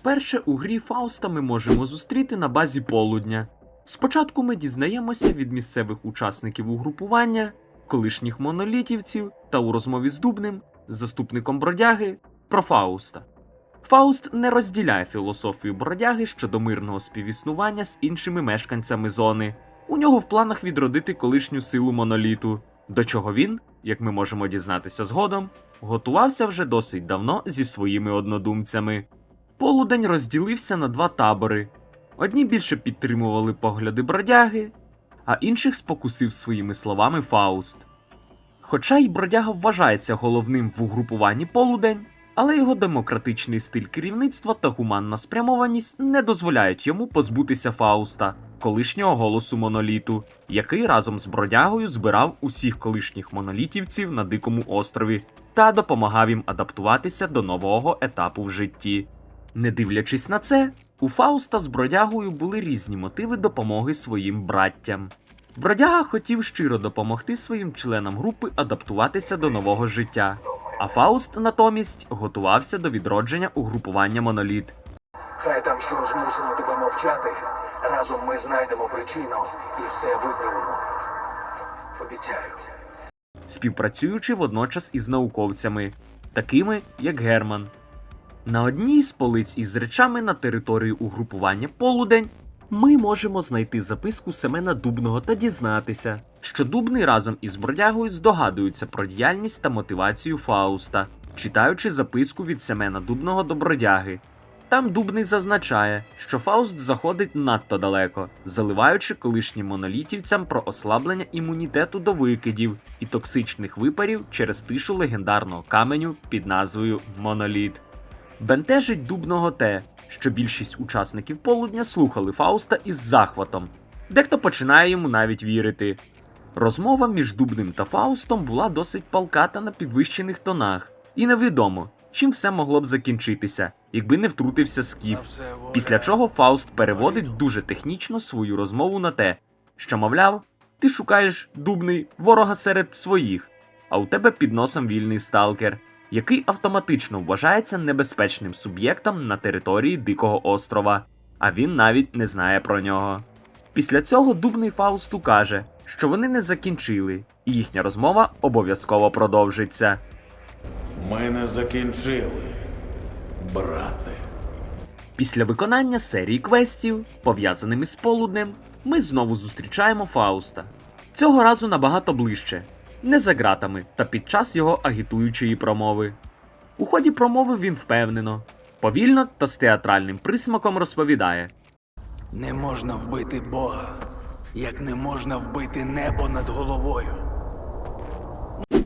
Вперше у грі Фауста ми можемо зустріти на базі полудня. Спочатку ми дізнаємося від місцевих учасників угрупування, колишніх монолітівців та у розмові з Дубним, заступником бродяги, про Фауста. Фауст не розділяє філософію бродяги щодо мирного співіснування з іншими мешканцями зони. У нього в планах відродити колишню силу моноліту, до чого він, як ми можемо дізнатися згодом, готувався вже досить давно зі своїми однодумцями. Полудень розділився на два табори. Одні більше підтримували погляди бродяги, а інших спокусив своїми словами Фауст. Хоча й бродяга вважається головним в угрупуванні полудень, але його демократичний стиль керівництва та гуманна спрямованість не дозволяють йому позбутися Фауста, колишнього голосу моноліту, який разом з бродягою збирав усіх колишніх монолітівців на дикому острові та допомагав їм адаптуватися до нового етапу в житті. Не дивлячись на це, у Фауста з бродягою були різні мотиви допомоги своїм браттям. Бродяга хотів щиро допомогти своїм членам групи адаптуватися до нового життя, а Фауст натомість готувався до відродження угрупування моноліт. Хай там що змусило тебе мовчати. Разом ми знайдемо причину і все виправимо. Обіцяю. співпрацюючи водночас із науковцями, такими як Герман. На одній з полиць із речами на території угрупування Полудень ми можемо знайти записку Семена Дубного та дізнатися, що Дубний разом із бродягою здогадуються про діяльність та мотивацію Фауста, читаючи записку від Семена Дубного до бродяги. Там Дубний зазначає, що Фауст заходить надто далеко, заливаючи колишнім монолітівцям про ослаблення імунітету до викидів і токсичних випарів через тишу легендарного каменю під назвою Моноліт. Бентежить Дубного те, що більшість учасників полудня слухали Фауста із захватом. Дехто починає йому навіть вірити. Розмова між Дубним та Фаустом була досить палка та на підвищених тонах, і невідомо, чим все могло б закінчитися, якби не втрутився Скіф. Після чого Фауст переводить дуже технічно свою розмову на те, що, мовляв, ти шукаєш дубний ворога серед своїх, а у тебе під носом вільний сталкер, який автоматично вважається небезпечним суб'єктом на території Дикого острова, а він навіть не знає про нього. Після цього дубний Фаусту каже, що вони не закінчили, і їхня розмова обов'язково продовжиться. Ми не закінчили, брате. Після виконання серії квестів, пов'язаними з полуднем, ми знову зустрічаємо Фауста. Цього разу набагато ближче, не за ґратами та під час його агітуючої промови. У ході промови він впевнено, повільно та з театральним присмаком розповідає: Не можна вбити Бога, як не можна вбити небо над головою.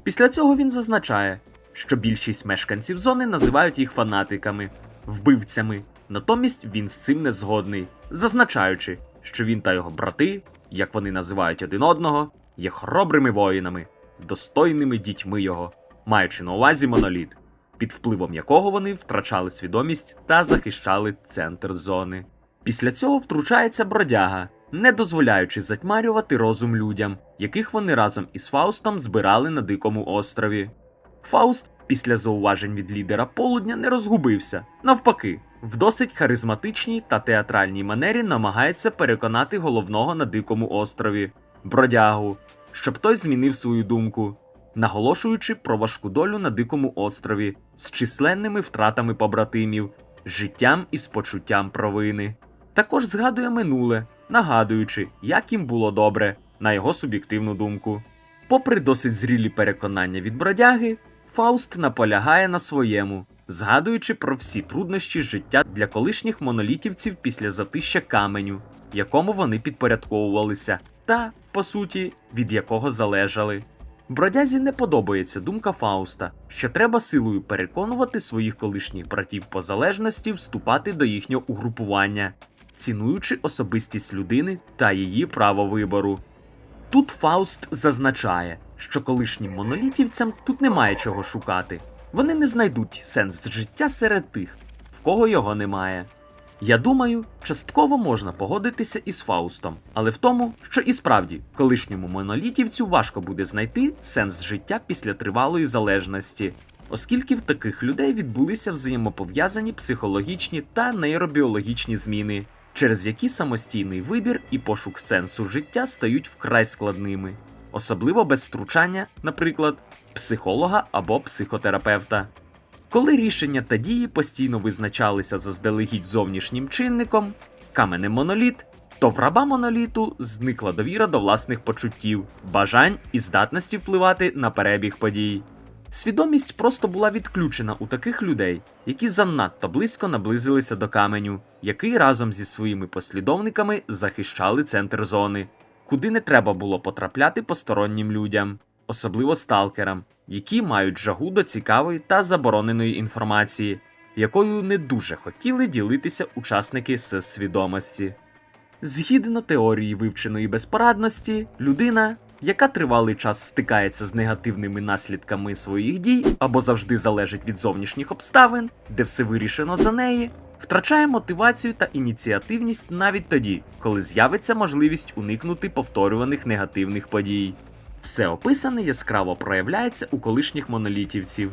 Після цього він зазначає, що більшість мешканців зони називають їх фанатиками, вбивцями. Натомість він з цим не згодний, зазначаючи, що він та його брати, як вони називають один одного, є хоробрими воїнами, достойними дітьми його, маючи на увазі моноліт, під впливом якого вони втрачали свідомість та захищали центр зони. Після цього втручається бродяга, не дозволяючи затьмарювати розум людям, яких вони разом із Фаустом збирали на дикому острові. Фауст після зауважень від лідера полудня не розгубився. Навпаки, в досить харизматичній та театральній манері намагається переконати головного на дикому острові бродягу, щоб той змінив свою думку, наголошуючи про важку долю на дикому острові з численними втратами побратимів, життям і з почуттям провини. Також згадує минуле, нагадуючи, як їм було добре, на його суб'єктивну думку. Попри досить зрілі переконання від бродяги, Фауст наполягає на своєму, згадуючи про всі труднощі життя для колишніх монолітівців після затища каменю, якому вони підпорядковувалися, та, по суті, від якого залежали. Бродязі не подобається думка Фауста, що треба силою переконувати своїх колишніх братів по залежності вступати до їхнього угрупування, цінуючи особистість людини та її право вибору. Тут Фауст зазначає, що колишнім монолітівцям тут немає чого шукати. Вони не знайдуть сенс життя серед тих, в кого його немає. Я думаю, частково можна погодитися із Фаустом, але в тому, що і справді колишньому монолітівцю важко буде знайти сенс життя після тривалої залежності. оскільки в таких людей відбулися взаємопов'язані психологічні та нейробіологічні зміни, через які самостійний вибір і пошук сенсу життя стають вкрай складними, особливо без втручання, наприклад, психолога або психотерапевта. Коли рішення та дії постійно визначалися заздалегідь зовнішнім чинником, каменем моноліт, то в раба моноліту зникла довіра до власних почуттів, бажань і здатності впливати на перебіг подій. Свідомість просто була відключена у таких людей, які занадто близько наблизилися до каменю, який разом зі своїми послідовниками захищали центр зони, куди не треба було потрапляти постороннім людям, особливо сталкерам, які мають жагу до цікавої та забороненої інформації, якою не дуже хотіли ділитися учасники з свідомості. Згідно теорії вивченої безпорадності, людина, яка тривалий час стикається з негативними наслідками своїх дій або завжди залежить від зовнішніх обставин, де все вирішено за неї, втрачає мотивацію та ініціативність навіть тоді, коли з'явиться можливість уникнути повторюваних негативних подій. Все описане яскраво проявляється у колишніх монолітівців.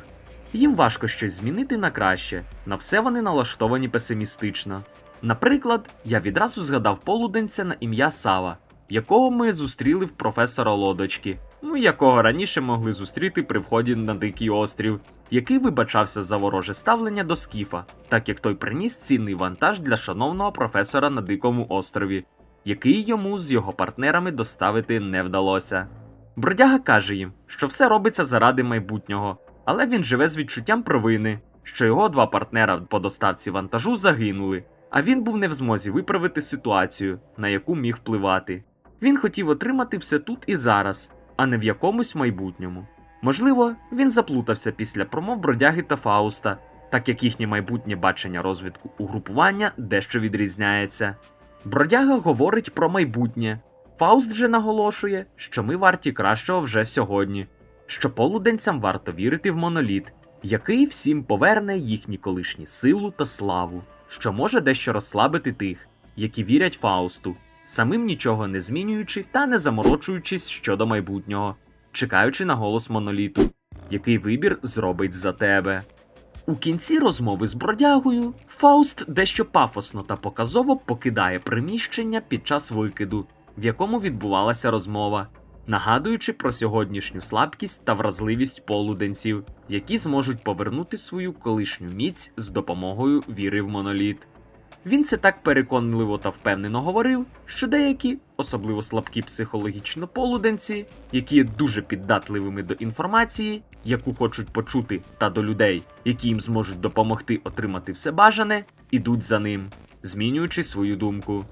Їм важко щось змінити на краще, на все вони налаштовані песимістично. Наприклад, я відразу згадав полуденця на ім'я Сава, якого ми зустріли в професора Лодочки, ну якого раніше могли зустріти при вході на Дикий острів, який вибачався за вороже ставлення до Скіфа, так як той приніс цінний вантаж для шановного професора на Дикому острові, який йому з його партнерами доставити не вдалося. Бродяга каже їм, що все робиться заради майбутнього, але він живе з відчуттям провини, що його два партнера по доставці вантажу загинули, а він був не в змозі виправити ситуацію, на яку міг впливати. Він хотів отримати все тут і зараз, а не в якомусь майбутньому. Можливо, він заплутався після промов бродяги та Фауста, так як їхнє майбутнє бачення розвитку угрупування дещо відрізняється. Бродяга говорить про майбутнє. Фауст же наголошує, що ми варті кращого вже сьогодні, що полуденцям варто вірити в моноліт, який всім поверне їхні колишні силу та славу, що може дещо розслабити тих, які вірять Фаусту, самим нічого не змінюючи та не заморочуючись щодо майбутнього, чекаючи на голос моноліту, який вибір зробить за тебе. У кінці розмови з бродягою Фауст дещо пафосно та показово покидає приміщення під час викиду, в якому відбувалася розмова, нагадуючи про сьогоднішню слабкість та вразливість полуденців, які зможуть повернути свою колишню міць з допомогою віри в моноліт. Він це так переконливо та впевнено говорив, що деякі, особливо слабкі психологічно полуденці, які є дуже піддатливими до інформації, яку хочуть почути, та до людей, які їм зможуть допомогти отримати все бажане, ідуть за ним, змінюючи свою думку.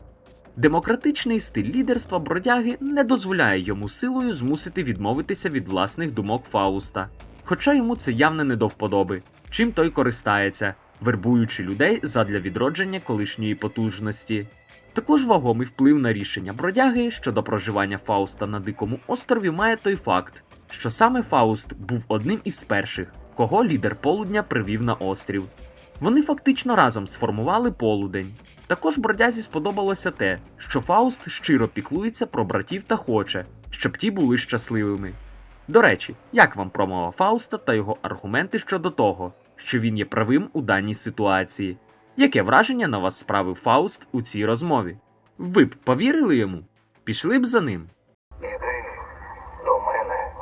Демократичний стиль лідерства бродяги не дозволяє йому силою змусити відмовитися від власних думок Фауста, хоча йому це явно не до вподоби, чим той користається, вербуючи людей задля відродження колишньої потужності. Також вагомий вплив на рішення бродяги щодо проживання Фауста на Дикому острові має той факт, що саме Фауст був одним із перших, кого лідер полудня привів на острів. Вони фактично разом сформували полудень. Також бродязі сподобалося те, що Фауст щиро піклується про братів та хоче, щоб ті були щасливими. До речі, як вам промова Фауста та його аргументи щодо того, що він є правим у даній ситуації? Яке враження на вас справив Фауст у цій розмові? Ви б повірили йому? Пішли б за ним? Іди до мене.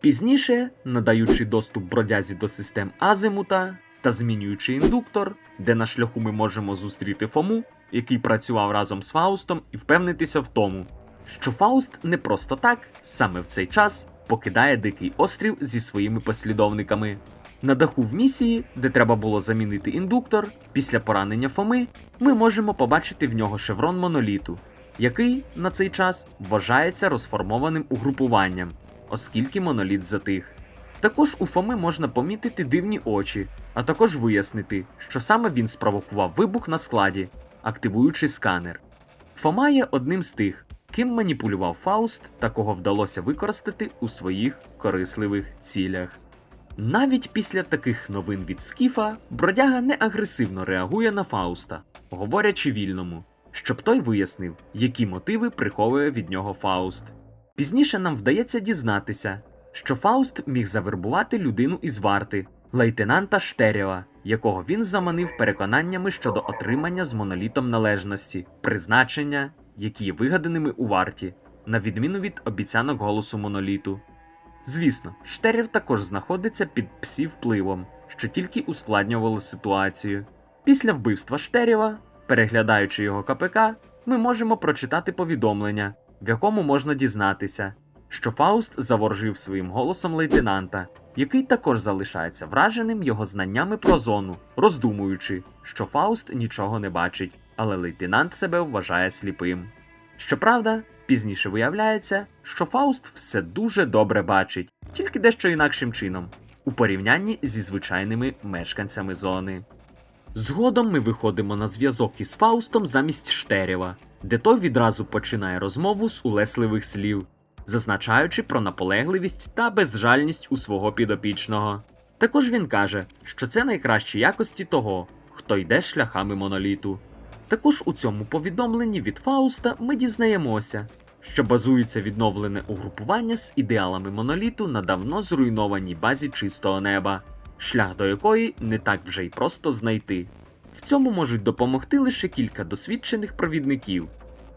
Пізніше, надаючи доступ бродязі до систем Азимута та змінюючи індуктор, де на шляху ми можемо зустріти Фому, який працював разом з Фаустом, і впевнитися в тому, що Фауст не просто так, саме в цей час, покидає дикий острів зі своїми послідовниками. На даху в місії, де треба було замінити індуктор, після поранення Фоми, ми можемо побачити в нього шеврон моноліту, який на цей час вважається розформованим угрупуванням, оскільки моноліт затих. Також у Фоми можна помітити дивні очі, а також вияснити, що саме він спровокував вибух на складі, активуючи сканер. Фома є одним з тих, ким маніпулював Фауст та кого вдалося використати у своїх корисливих цілях. Навіть після таких новин від Скіфа бродяга не агресивно реагує на Фауста, говорячи вільному, щоб той вияснив, які мотиви приховує від нього Фауст. Пізніше нам вдається дізнатися, що Фауст міг завербувати людину із варти, лейтенанта Штерєва, якого він заманив переконаннями щодо отримання з монолітом належності, призначення, які є вигаданими у варті, на відміну від обіцянок голосу моноліту. Звісно, Штерєв також знаходиться під псі впливом, що тільки ускладнювало ситуацію. Після вбивства Штерєва, переглядаючи його КПК, ми можемо прочитати повідомлення, в якому можна дізнатися, що Фауст заворожив своїм голосом лейтенанта, який також залишається враженим його знаннями про зону, роздумуючи, що Фауст нічого не бачить, але лейтенант себе вважає сліпим. Щоправда, пізніше виявляється, що Фауст все дуже добре бачить, тільки дещо інакшим чином, у порівнянні зі звичайними мешканцями зони. Згодом ми виходимо на зв'язок із Фаустом замість Штерєва, де той відразу починає розмову з улесливих слів, зазначаючи про наполегливість та безжальність у свого підопічного. Також він каже, що це найкращі якості того, хто йде шляхами моноліту. Також у цьому повідомленні від Фауста ми дізнаємося, що базується відновлене угрупування з ідеалами моноліту на давно зруйнованій базі чистого неба, шлях до якої не так вже й просто знайти. В цьому можуть допомогти лише кілька досвідчених провідників.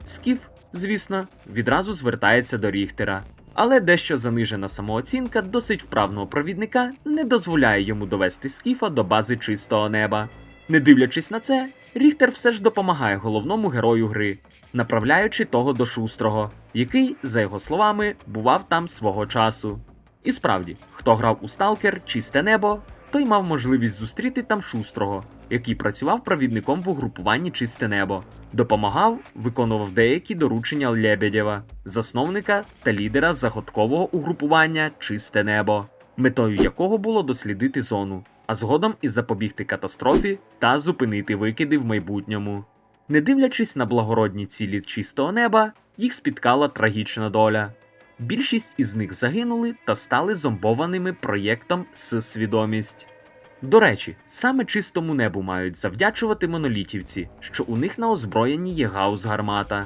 Скіф, звісно, відразу звертається до Ріхтера, але дещо занижена самооцінка досить вправного провідника не дозволяє йому довести Скіфа до бази чистого неба. Не дивлячись на це, Ріхтер все ж допомагає головному герою гри, направляючи того до шустрого, який, за його словами, бував там свого часу. І справді, хто грав у Сталкер Чисте небо, той мав можливість зустріти там шустрого, який працював провідником в угрупуванні Чисте небо, допомагав, виконував деякі доручення Лебедєва, засновника та лідера загадкового угрупування Чисте небо, метою якого було дослідити зону, а згодом і запобігти катастрофі та зупинити викиди в майбутньому. Не дивлячись на благородні цілі чистого неба, їх спіткала трагічна доля. Більшість із них загинули та стали зомбованими проєктом з свідомість. До речі, саме чистому небу мають завдячувати монолітівці, що у них на озброєнні є гаус-гармата.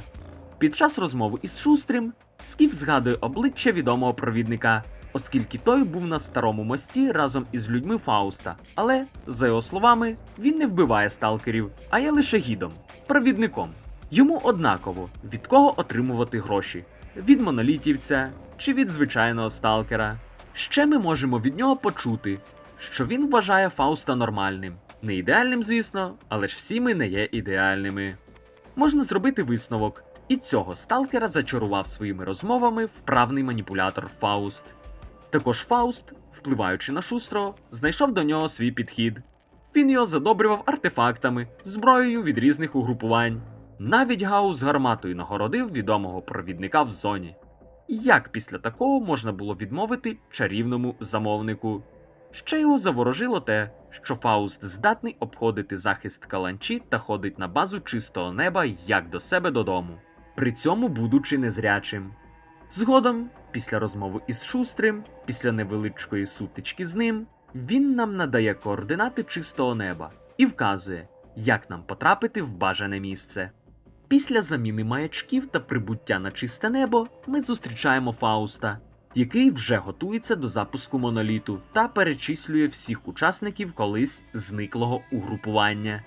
Під час розмови із Шустрим Скіф згадує обличчя відомого провідника, оскільки той був на старому мості разом із людьми Фауста. Але, за його словами, він не вбиває сталкерів, а є лише гідом, провідником. Йому однаково від кого отримувати гроші від монолітівця чи від звичайного сталкера. Ще ми можемо від нього почути, що він вважає Фауста нормальним. Не ідеальним, звісно, але ж всі ми не є ідеальними. Можна зробити висновок, і цього сталкера зачарував своїми розмовами вправний маніпулятор Фауст. Також Фауст, впливаючи на шустро, знайшов до нього свій підхід. Він його задобрював артефактами, зброєю від різних угрупувань. Навіть Гаус гарматою нагородив відомого провідника в зоні. Як після такого можна було відмовити чарівному замовнику? Ще його заворожило те, що Фауст здатний обходити захист каланчі та ходить на базу чистого неба як до себе додому, при цьому будучи незрячим. Згодом, після розмови із Шустрим, після невеличкої сутички з ним, він нам надає координати чистого неба і вказує, як нам потрапити в бажане місце. Після заміни маячків та прибуття на чисте небо ми зустрічаємо Фауста, який вже готується до запуску моноліту та перечислює всіх учасників колись зниклого угрупування.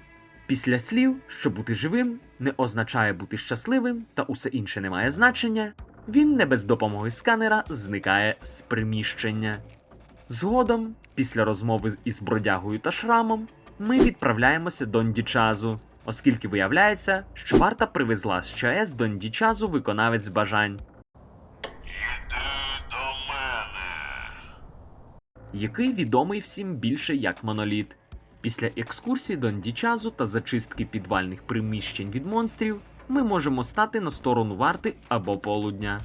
Після слів, що бути живим не означає бути щасливим та усе інше не має значення, він не без допомоги сканера зникає з приміщення. Згодом, після розмови із бродягою та шрамом, ми відправляємося до Ндічазу, оскільки виявляється, що варта привезла з ЧАЕС до Ндічазу виконавець бажань, Іди до мене. який відомий всім більше як моноліт. Після екскурсії до Ндічазу та зачистки підвальних приміщень від монстрів ми можемо стати на сторону варти або полудня.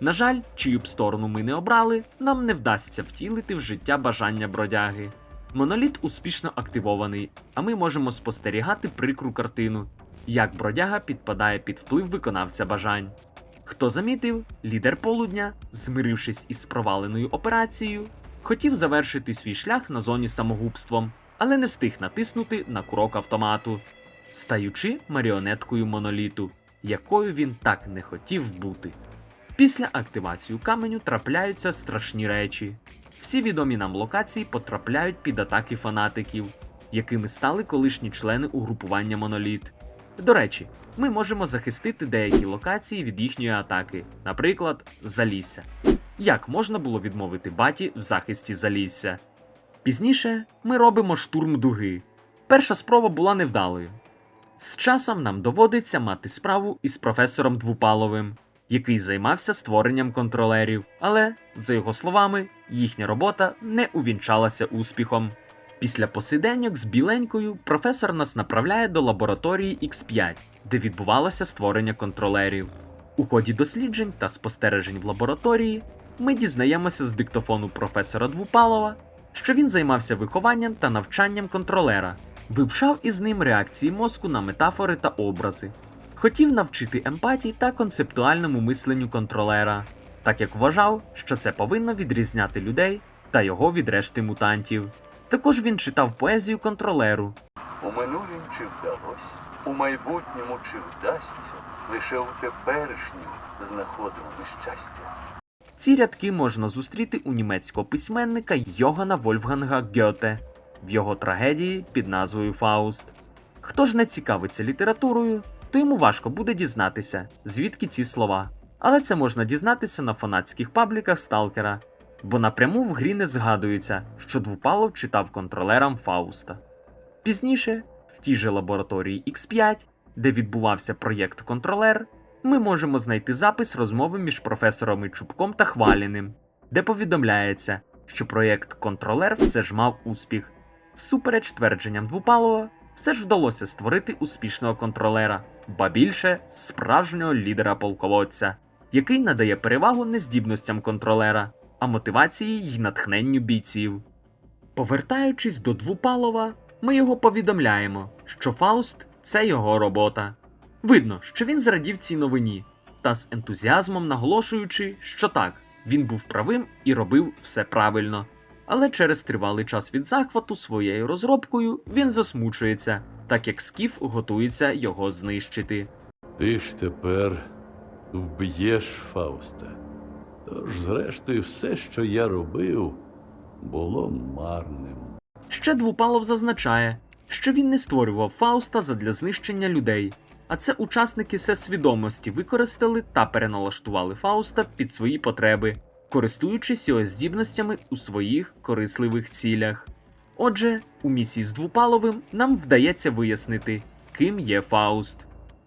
На жаль, чию б сторону ми не обрали, нам не вдасться втілити в життя бажання бродяги. Моноліт успішно активований, а ми можемо спостерігати прикру картину, як бродяга підпадає під вплив виконавця бажань. Хто замітив, лідер полудня, змирившись із проваленою операцією, хотів завершити свій шлях на зоні самогубством, але не встиг натиснути на курок автомату, стаючи маріонеткою моноліту, якою він так не хотів бути. Після активації каменю трапляються страшні речі. Всі відомі нам локації потрапляють під атаки фанатиків, якими стали колишні члени угрупування Моноліт. До речі, ми можемо захистити деякі локації від їхньої атаки, наприклад, Залісся. Як можна було відмовити баті в захисті Залісся? Пізніше ми робимо штурм дуги. Перша спроба була невдалою. З часом нам доводиться мати справу із професором Двупаловим, який займався створенням контролерів, але, за його словами, їхня робота не увінчалася успіхом. Після посиденьок з біленькою професор нас направляє до лабораторії X5, де відбувалося створення контролерів. У ході досліджень та спостережень в лабораторії ми дізнаємося з диктофону професора Двупалова, що він займався вихованням та навчанням контролера, вивчав із ним реакції мозку на метафори та образи. Хотів навчити емпатії та концептуальному мисленню контролера, так як вважав, що це повинно відрізняти людей та його від решти мутантів. Також він читав поезію контролеру, У минулім чи вдалося, у майбутньому чи вдасться, лише у теперішнім знаходимо щастя. Ці рядки можна зустріти у німецького письменника Йогана Вольфганга Гьоте в його трагедії під назвою Фауст. Хто ж не цікавиться літературою, то йому важко буде дізнатися, звідки ці слова. Але це можна дізнатися на фанатських пабліках Сталкера, бо напряму в грі не згадується, що Двупалов читав контролерам Фауста. Пізніше, в тій же лабораторії X5, де відбувався проєкт Контролер, ми можемо знайти запис розмови між професорами Чубком та Хваліним, де повідомляється, що проєкт Контролер все ж мав успіх. Всупереч твердженням Двупалова, все ж вдалося створити успішного контролера, ба більше справжнього лідера полководця, який надає перевагу не здібностям контролера, а мотивації й натхненню бійців. Повертаючись до Двупалова, ми його повідомляємо, що Фауст це його робота. Видно, що він зрадів цій новині, та з ентузіазмом наголошуючи, що так, він був правим і робив все правильно. Але через тривалий час від захвату своєю розробкою він засмучується, так як Скіф готується його знищити. Ти ж тепер вб'єш Фауста. Тож, зрештою, все, що я робив, було марним. Ще Двупалов зазначає, що він не створював Фауста задля знищення людей, а це учасники всесвідомості використали та переналаштували Фауста під свої потреби, користуючись його здібностями у своїх корисливих цілях. Отже, у місії з Двупаловим нам вдається вияснити, ким є Фауст.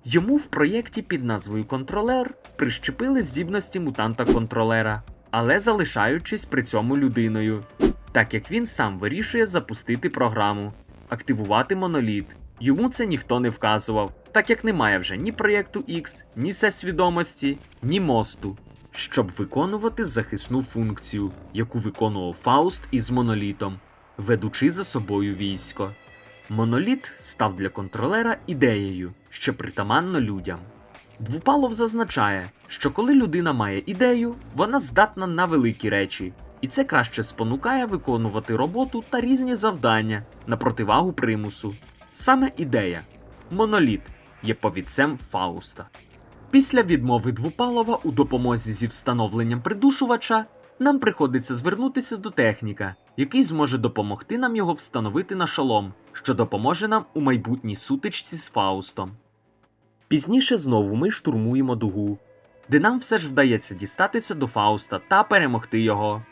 Йому в проєкті під назвою Контролер прищепили здібності мутанта-контролера, але залишаючись при цьому людиною, так як він сам вирішує запустити програму, активувати моноліт. Йому це ніхто не вказував, так як немає вже ні проєкту X, ні свідомості, ні мосту, щоб виконувати захисну функцію, яку виконував Фауст із монолітом, ведучи за собою військо. Моноліт став для контролера ідеєю, що притаманно людям. Двупалов зазначає, що коли людина має ідею, вона здатна на великі речі, і це краще спонукає виконувати роботу та різні завдання на противагу примусу. Саме ідея моноліт є повідцем Фауста. Після відмови Двупалова у допомозі зі встановленням придушувача нам приходиться звернутися до техніка, який зможе допомогти нам його встановити на шолом, що допоможе нам у майбутній сутичці з Фаустом. Пізніше знову ми штурмуємо дугу, де нам все ж вдається дістатися до Фауста та перемогти його.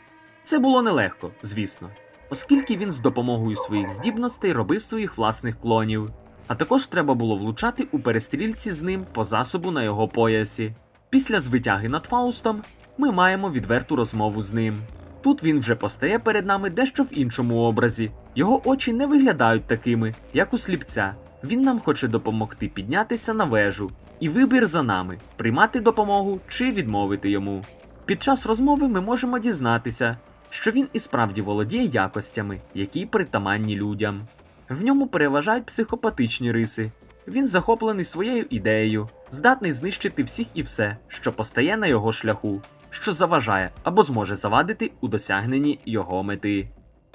Це було нелегко, звісно, оскільки він з допомогою своїх здібностей робив своїх власних клонів. А також треба було влучати у перестрільці з ним по засобу на його поясі. Після звитяги над Фаустом ми маємо відверту розмову з ним. Тут він вже постає перед нами дещо в іншому образі. Його очі не виглядають такими, як у сліпця. Він нам хоче допомогти піднятися на вежу, і вибір за нами приймати допомогу чи відмовити йому. Під час розмови ми можемо дізнатися, що він і справді володіє якостями, які притаманні людям. В ньому переважають психопатичні риси. Він захоплений своєю ідеєю, здатний знищити всіх і все, що постає на його шляху, що заважає або зможе завадити у досягненні його мети.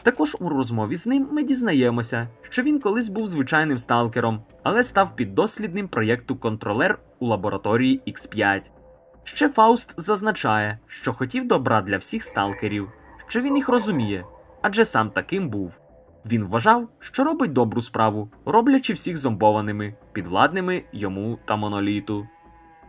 Також у розмові з ним ми дізнаємося, що він колись був звичайним сталкером, але став піддослідним проєкту контролер у лабораторії X5. Ще Фауст зазначає, що хотів добра для всіх сталкерів, що він їх розуміє, адже сам таким був. Він вважав, що робить добру справу, роблячи всіх зомбованими, підвладними йому та моноліту.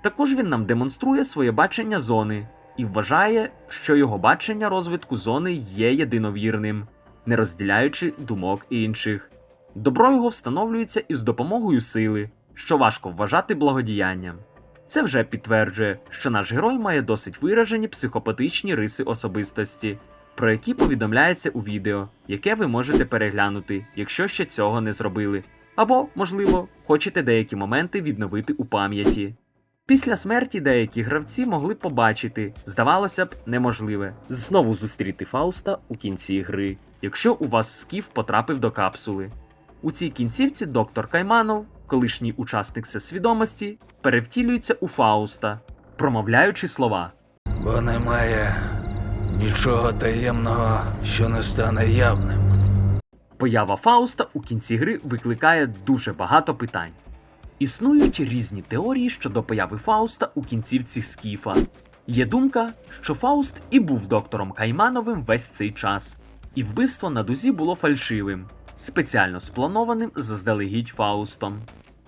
Також він нам демонструє своє бачення зони і вважає, що його бачення розвитку зони є єдиновірним, не розділяючи думок інших. Добро його встановлюється із допомогою сили, що важко вважати благодіянням. Це вже підтверджує, що наш герой має досить виражені психопатичні риси особистості, про які повідомляється у відео, яке ви можете переглянути, якщо ще цього не зробили, або, можливо, хочете деякі моменти відновити у пам'яті. Після смерті деякі гравці могли побачити, здавалося б, неможливе знову зустріти Фауста у кінці гри, якщо у вас скіф потрапив до капсули. У цій кінцівці доктор Кайманов, колишній учасник всесвідомості, перевтілюється у Фауста, промовляючи слова. Бо немає нічого таємного, що не стане явним. Поява Фауста у кінці гри викликає дуже багато питань. Існують різні теорії щодо появи Фауста у кінцівці Скіфа. Є думка, що Фауст і був доктором Каймановим весь цей час, і вбивство на дузі було фальшивим, спеціально спланованим заздалегідь Фаустом.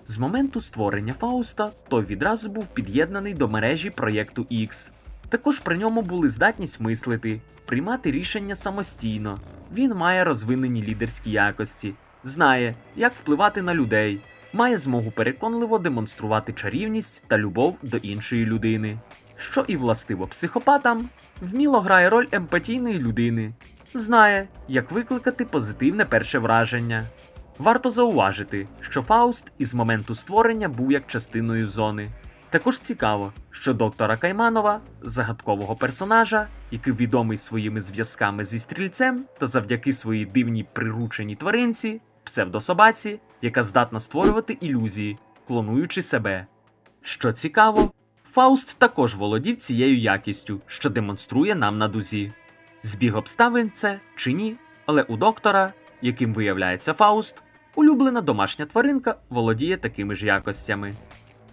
З моменту створення Фауста той відразу був під'єднаний до мережі проєкту X. Також при ньому були здатність мислити, приймати рішення самостійно. Він має розвинені лідерські якості, знає, як впливати на людей, має змогу переконливо демонструвати чарівність та любов до іншої людини. Що і властиво психопатам, вміло грає роль емпатійної людини, знає, як викликати позитивне перше враження. Варто зауважити, що Фауст із моменту створення був як частиною зони. Також цікаво, що доктора Кайманова, загадкового персонажа, який відомий своїми зв'язками зі стрільцем та завдяки своїй дивній прирученій тваринці, псевдособаці, яка здатна створювати ілюзії, клонуючи себе. Що цікаво, Фауст також володів цією якістю, що демонструє нам на дузі. Збіг обставин це чи ні, але у доктора, яким виявляється Фауст, улюблена домашня тваринка володіє такими ж якостями.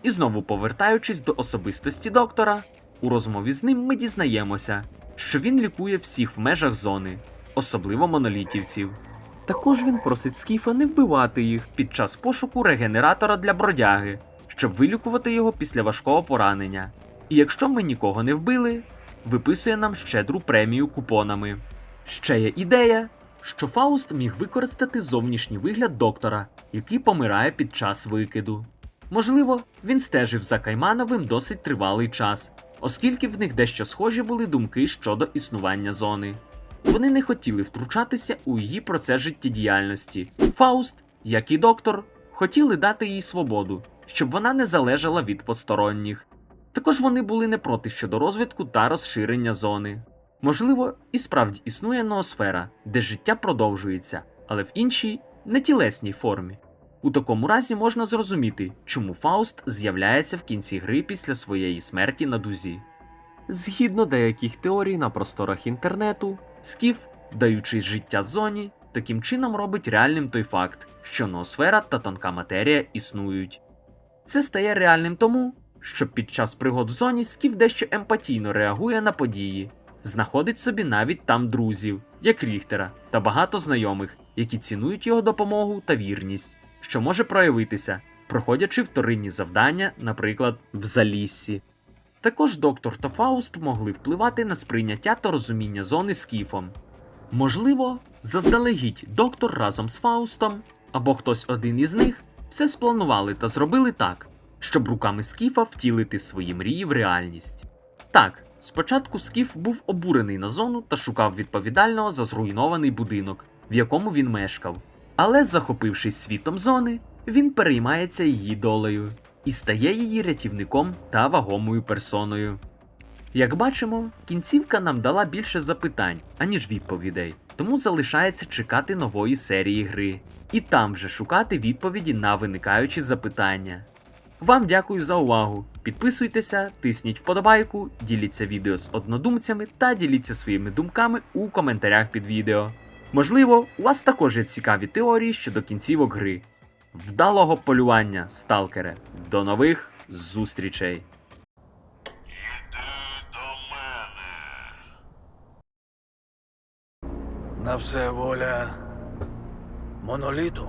І знову повертаючись до особистості доктора, у розмові з ним ми дізнаємося, що він лікує всіх в межах зони, особливо монолітівців. Також він просить Скіфа не вбивати їх під час пошуку регенератора для бродяги, щоб вилікувати його після важкого поранення. І якщо ми нікого не вбили, виписує нам щедру премію купонами. Ще є ідея, що Фауст міг використати зовнішній вигляд доктора, який помирає під час викиду. Можливо, він стежив за Каймановим досить тривалий час, оскільки в них дещо схожі були думки щодо існування зони. Вони не хотіли втручатися у її процес життєдіяльності. Фауст, як і доктор, хотіли дати їй свободу, щоб вона не залежала від посторонніх. Також вони були не проти щодо розвитку та розширення зони. Можливо, і справді існує ноосфера, де життя продовжується, але в іншій нетілесній формі. У такому разі можна зрозуміти, чому Фауст з'являється в кінці гри після своєї смерті на дузі. Згідно деяких теорій на просторах інтернету, Скіф, даючи життя зоні, таким чином робить реальним той факт, що ноосфера та тонка матерія існують. Це стає реальним тому, що під час пригод в зоні Скіф дещо емпатійно реагує на події, знаходить собі навіть там друзів, як Ріхтера, та багато знайомих, які цінують його допомогу та вірність, що може проявитися, проходячи вторинні завдання, наприклад, в Заліссі. Також доктор та Фауст могли впливати на сприйняття та розуміння зони Скіфом. Можливо, заздалегідь доктор разом з Фаустом або хтось один із них все спланували та зробили так, щоб руками Скіфа втілити свої мрії в реальність. Так, спочатку Скіф був обурений на зону та шукав відповідального за зруйнований будинок, в якому він мешкав. Але, захопившись світом зони, він переймається її долею і стає її рятівником та вагомою персоною. Як бачимо, кінцівка нам дала більше запитань, аніж відповідей, тому залишається чекати нової серії гри, і там вже шукати відповіді на виникаючі запитання. Вам дякую за увагу. Підписуйтеся, тисніть вподобайку, діліться відео з однодумцями та діліться своїми думками у коментарях під відео. Можливо, у вас також є цікаві теорії щодо кінцівок гри. Вдалого полювання, сталкере! До нових зустрічей! На все воля моноліту.